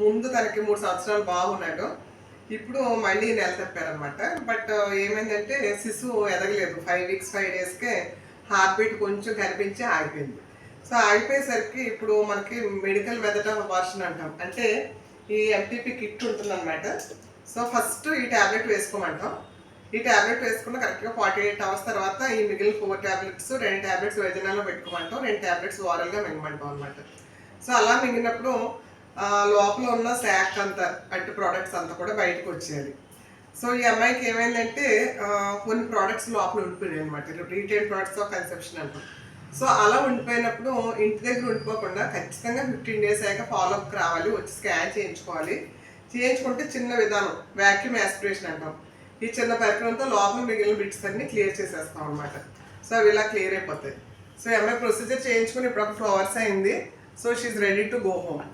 ముందు తనకి మూడు సంవత్సరాలు బాగున్నాడు. ఇప్పుడు మళ్ళీ నెల తప్పారనమాట. బట్ ఏమైందంటే శిశువు ఎదగలేదు. ఫైవ్ వీక్స్ ఫైవ్ డేస్కే హార్ట్ బీట్ కొంచెం కనిపించి ఆగిపోయింది. సో ఆగిపోయేసరికి ఇప్పుడు మనకి మెడికల్ మెథడ్ ఆఫ్ వర్షన్ అంటాం. అంటే ఈ ఎంటీపీ కిట్ ఉంటుందన్నమాట సో ఫస్ట్ ఈ ట్యాబ్లెట్ వేసుకోమంటాం. ఈ ట్యాబ్లెట్ వేసుకున్న కరెక్ట్గా ఫార్టీ ఎయిట్ అవర్స్ తర్వాత ఈ మిగిలిన ఫోర్ ట్యాబ్లెట్స్ రెండు ట్యాబ్లెట్స్ వేజనాలో పెట్టుకోమంటాం. రెండు ట్యాబ్లెట్స్ ఓరల్గా మింగమంటాం అనమాట. సో అలా మింగినప్పుడు లోపల ఉన్న శాక్ అంతా అట్టి ప్రోడక్ట్స్ అంతా కూడా బయటకు వచ్చేది. సో ఈ అమ్మాయికి ఏమైందంటే కొన్ని ప్రోడక్ట్స్ లోపల ఉండిపోయాయి అనమాట రీటైల్ ప్రోడక్ట్స్ ఆఫ్ కన్సెప్షన్ అంటాం. సో అలా ఉండిపోయినప్పుడు ఇంటి దగ్గర ఉండిపోకుండా ఖచ్చితంగా ఫిఫ్టీన్ డేస్ అయ్యాక ఫాలోఅప్కి రావాలి వచ్చి స్కాన్ చేయించుకోవాలి. చేయించుకుంటే చిన్న విధానం వ్యాక్యూమ్ యాస్పిరేషన్ అంటాం. ఈ చిన్న పరికరంతో లోపల మిగిలిన బిట్స్ అన్ని క్లియర్ చేసేస్తాం అనమాట సో అవి ఇలా క్లియర్ అయిపోతాయి. సో ఈ అమ్మాయి ప్రొసీజర్ చేయించుకుని ఇప్పుడు ఒక టూ అవర్స్ అయింది. So she ready to go home